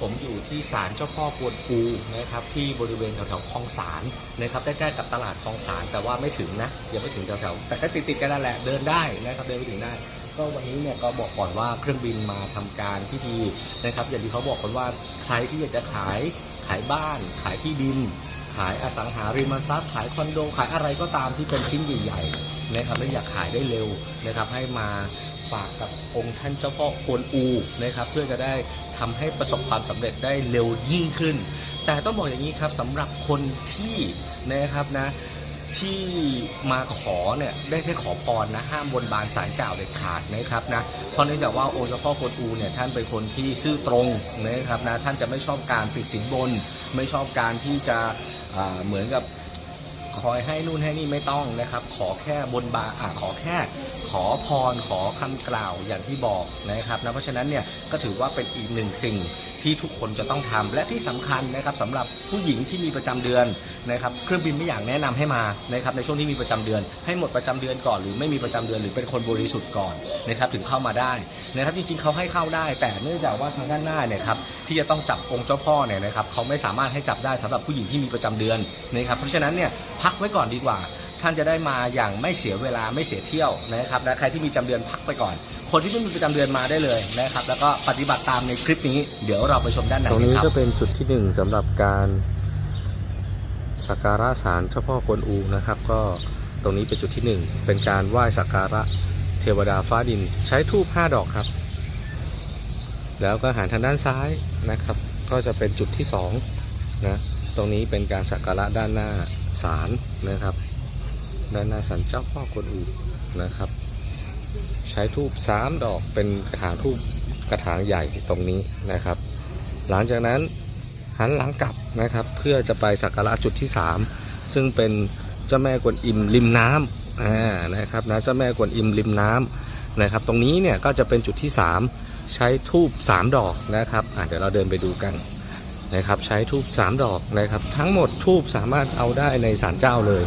ผมอยู่ที่ศาลเจ้าพ่อกวนอูนะครับที่บริเวณแถวๆคลองสารนะครับใกล้ๆกับตลาดคลองสารแต่ว่าไม่ถึงนะยังไม่ถึงแถวๆแต่ก็ติดๆกันนั่นแหละเดินได้นะครับเดินไปถึงได้ ก็วันนี้เนี่ยก็บอกก่อนว่าเครื่องบินมาทำการพิธีนะครับอย่างที่เขาบอกกันว่าใครที่อยากจะขายขายบ้าน ขายที่ดิน ขายอสังหาริมทรัพย์ขายคอนโดขายอะไรก็ตามที่เป็นชิ้นใหญ่ๆนะครับและอยากขายได้เร็วนะครับให้มา ฝากกับองค์ท่านเจ้าพ่อกวนอูนะครับเพื่อจะได้ทำให้ประสบความสำเร็จได้เร็วยิ่งขึ้น แต่ต้องบอกอย่างนี้ครับสำหรับคนที่นะครับนะที่มาขอเนี่ยได้แค่ขอพรนะห้ามบนบานสารกล่าวเด็ดขาดนะครับนะเพราะเนื่องจากว่าองค์เจ้าพ่อกวนอูเนี่ยท่านเป็นคนที่ซื่อตรงนะครับนะท่านจะไม่ชอบการติดสินบน ไม่ชอบการที่จะเหมือนกับ คอยให้นู่นให้นี่ไม่ต้องนะครับ ขอแค่บนบาอ่าขอแค่ ขอพรขอคำกล่าวอย่างที่บอกนะครับนะเพราะฉะนั้นเนี่ยก็ถือว่าเป็นอีกหนึ่งสิ่งที่ทุกคนจะต้องทำและที่สำคัญนะครับสำหรับผู้หญิงที่มีประจำเดือนนะครับเครื่องบินไม่อยากแนะนำให้มานะครับในช่วงที่มีประจำเดือน ให้หมดประจำเดือนก่อนหรือไม่มีประจำเดือนหรือเป็นคนบริสุทธิ์ก่อนนะครับถึงเข้ามาได้นะครับจริงๆเขาให้เข้าได้ แต่เนื่องจากว่าทางด้านหน้าเนี่ยครับที่จะต้องจับองค์เจ้าพ่อเนี่ยนะครับเขาไม่สามารถให้จับได้สำหรับผู้หญิงที่มีประจำเดือนนะครับเพราะฉะนั้นเนี่ยพักไว้ก่อนดีกว่า ท่านจะได้มาอย่างไม่เสียเวลาไม่เสียเที่ยวนะครับและใครที่มีจำเดือนพักไปก่อน คนที่ไม่มีประจำเดือนมาได้เลยนะครับ แล้วก็ปฏิบัติตามในคลิปนี้ เดี๋ยวเราไปชมด้านในตรงนี้ก็เป็นจุดที่หนึ่งสำหรับการสักการะศาลเจ้าพ่อกวนอูนะครับ ก็ตรงนี้เป็นจุดที่หนึ่งเป็นการไหว้สักการะเทวดาฟ้าดิน ใช้ทูบห้าดอกครับ แล้วก็หันทางด้านซ้ายนะครับ ก็จะเป็นจุดที่สองนะตรงนี้เป็นการสักการะด้านหน้า ศาลนะครับด้านหน้าศาลเจ้าพ่อกวนอูนะครับ ใช้ทูบสามดอกเป็นกระถางทูบกระถางใหญ่ตรงนี้นะครับ หลังจากนั้นหันหลังกลับนะครับ เพื่อจะไปสักการะจุดที่ 3 ซึ่งเป็นเจ้าแม่กวนอิมริมน้ำอ่านะครับนะเจ้าแม่กวนอิมริมน้ำนะครับ ตรงนี้เนี่ยก็จะเป็นจุดที่ 3 ใช้ทูบ3ดอกนะครับอ่าเดี๋ยวเราเดินไปดูกัน นะครับใช้ทูบ3ดอกนะครับ ทั้งหมดทูบสามารถเอาได้ในศาลเจ้าเลย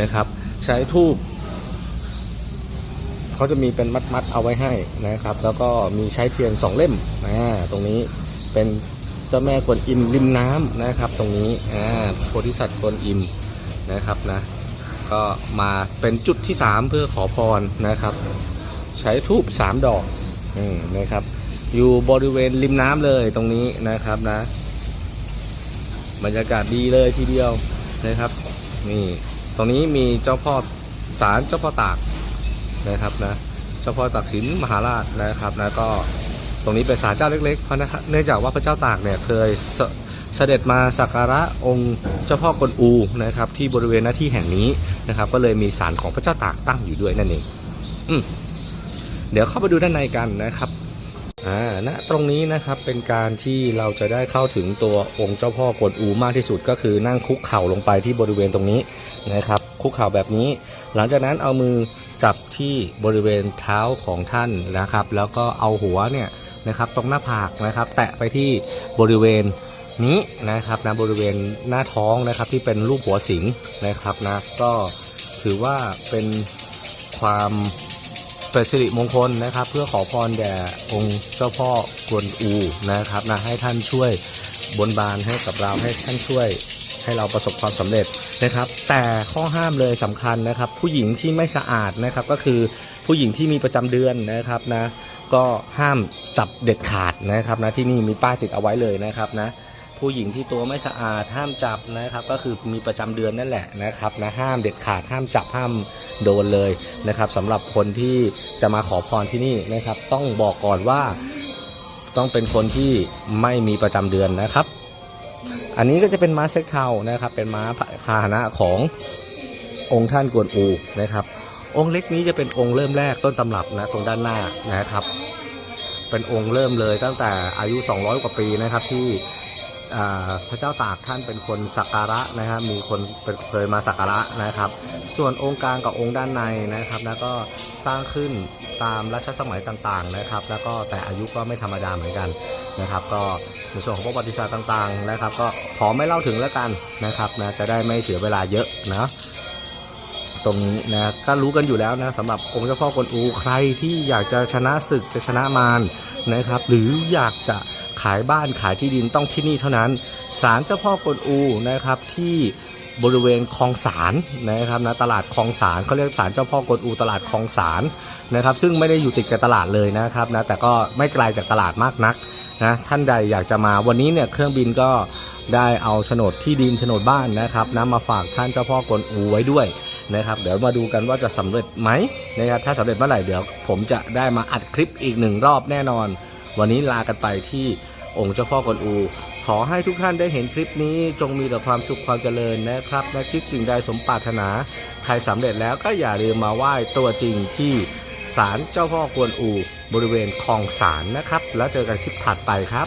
นะครับ ใช้ทูบเขาจะมีเป็นมัดๆเอาไว้ให้นะครับ แล้วก็มีใช้เทียนสองเล่มอ่าตรงนี้เป็นเจ้าแม่กวนอิมริมน้ำนะครับ ตรงนี้อ่าโพธิสัตว์กวนอิมนะครับนะก็มาเป็นจุดที่สามเพื่อขอพรนะครับ ใช้ทูบสามดอกอืมนะครับ อยู่บริเวณริมน้ำเลยตรงนี้นะครับนะ บรรยากาศดีเลยทีเดียวนะครับนี่ตรงนี้มีเจ้าพ่อศาลเจ้าพ่อตากนะครับนะเจ้าพ่อตากสินมหาราชนะครับนะก็ตรงนี้เป็นศาลเจ้าเล็กๆเพราะนะครับเนื่องจากว่าพระเจ้าตากเนี่ยเคยเสเสด็จมาสักการะองค์เจ้าพ่อกวนอูนะครับที่บริเวณหน้าที่แห่งนี้นะครับ ก็เลยมีศาลของพระเจ้าตากตั้งอยู่ด้วยนั่นเองอืมเดี๋ยวเข้าไปดูด้านในกันนะครับ อ่าณตรงนี้นะครับเป็นการที่เราจะได้เข้าถึงตัวองค์เจ้าพ่อกวนอูมากที่สุดก็คือนั่งคุกเข่าลงไปที่บริเวณตรงนี้นะครับ คุกเข่าแบบนี้ หลังจากนั้นเอามือจับที่บริเวณเท้าของท่านนะครับ แล้วก็เอาหัวเนี่ยนะครับตรงหน้าผากนะครับ แตะไปที่บริเวณนี้นะครับนะบริเวณหน้าท้องนะครับที่เป็นรูปหัวสิงนะครับนะก็ถือว่าเป็นความ เป็นสิริมงคลนะครับ เพื่อขอพรแด่องค์เจ้าพ่อกวนอูนะครับนะให้ท่านช่วยบนบานให้กับเราให้ท่านช่วยให้เราประสบความสำเร็จนะครับ แต่ข้อห้ามเลยสำคัญนะครับ ผู้หญิงที่ไม่สะอาดนะครับ ก็คือผู้หญิงที่มีประจำเดือนนะครับนะ ก็ห้ามจับเด็ดขาดนะครับนะที่นี่มีป้ายติดเอาไว้เลยนะครับนะ ผู้หญิงที่ตัวไม่สะอาดห้ามจับนะครับ ก็คือมีประจำเดือนนั่นแหละนะครับนะห้ามเด็ดขาดห้ามจับห้ามโดนเลยนะครับสำหรับคนที่จะมาขอพรที่นี่นะครับ ต้องบอกก่อนว่าต้องเป็นคนที่ไม่มีประจำเดือนนะครับ อันนี้ก็จะเป็นม้าเซ็กเทานะครับ เป็นม้าพาหนะขององค์ท่านกวนอูนะครับ องค์เล็กนี้จะเป็นองค์เริ่มแรกต้นตำรับนะตรงด้านหน้านะครับ เป็นองค์เริ่มเลยตั้งแต่อายุ 200 กว่าปีนะครับที่ พระเจ้าตากท่านเป็นคนสักการะนะครับมีคนเคยมาสักการะนะครับ ส่วนองค์กลางกับองค์ด้านในนะครับ แล้วก็สร้างขึ้นตามรัชสมัยต่างๆนะครับ แล้วก็แต่อายุก็ไม่ธรรมดาเหมือนกันนะครับ ก็ในส่วนของประวัติศาสตร์ต่างๆนะครับ ก็ขอไม่เล่าถึงแล้วกันนะครับนะจะได้ไม่เสียเวลาเยอะนะ ตรงนี้นะก็รู้กันอยู่แล้วนะสำหรับองค์เจ้าพ่อกวนอูใครที่อยากจะชนะศึกจะชนะมารนะครับ หรืออยากจะขายบ้านขายที่ดินต้องที่นี่เท่านั้นศาลเจ้าพ่อกวนอูนะครับที่บริเวณคลองสารนะครับนะตลาดคลองสารเขาเรียกศาลเจ้าพ่อกวนอูตลาดคลองสารนะครับ ซึ่งไม่ได้อยู่ติดกับตลาดเลยนะครับนะแต่ก็ไม่ไกลจากตลาดมากนักนะท่านใดอยากจะมาวันนี้เนี่ยเครื่องบินก็ได้เอาโฉนดที่ดินโฉนดบ้านนะครับนะมาฝากท่านเจ้าพ่อกวนอูไว้ด้วย นะครับ เดี๋ยวมาดูกันว่าจะสำเร็จไหมนะครับถ้าสำเร็จเมื่อไหร่เดี๋ยว ผมจะได้มาอัดคลิปอีกหนึ่งรอบแน่นอน วันนี้ลากันไปที่องค์เจ้าพ่อกวนอู ขอให้ทุกท่านได้เห็นคลิปนี้ จงมีแต่ความสุขความเจริญนะครับและคิดสิ่งใดสมปรารถนา ใครสำเร็จแล้วก็อย่าลืมมาไหว้ตัวจริงที่ศาลเจ้าพ่อกวนอู บริเวณคลองสารนะครับ แล้วเจอกันคลิปถัดไปครับ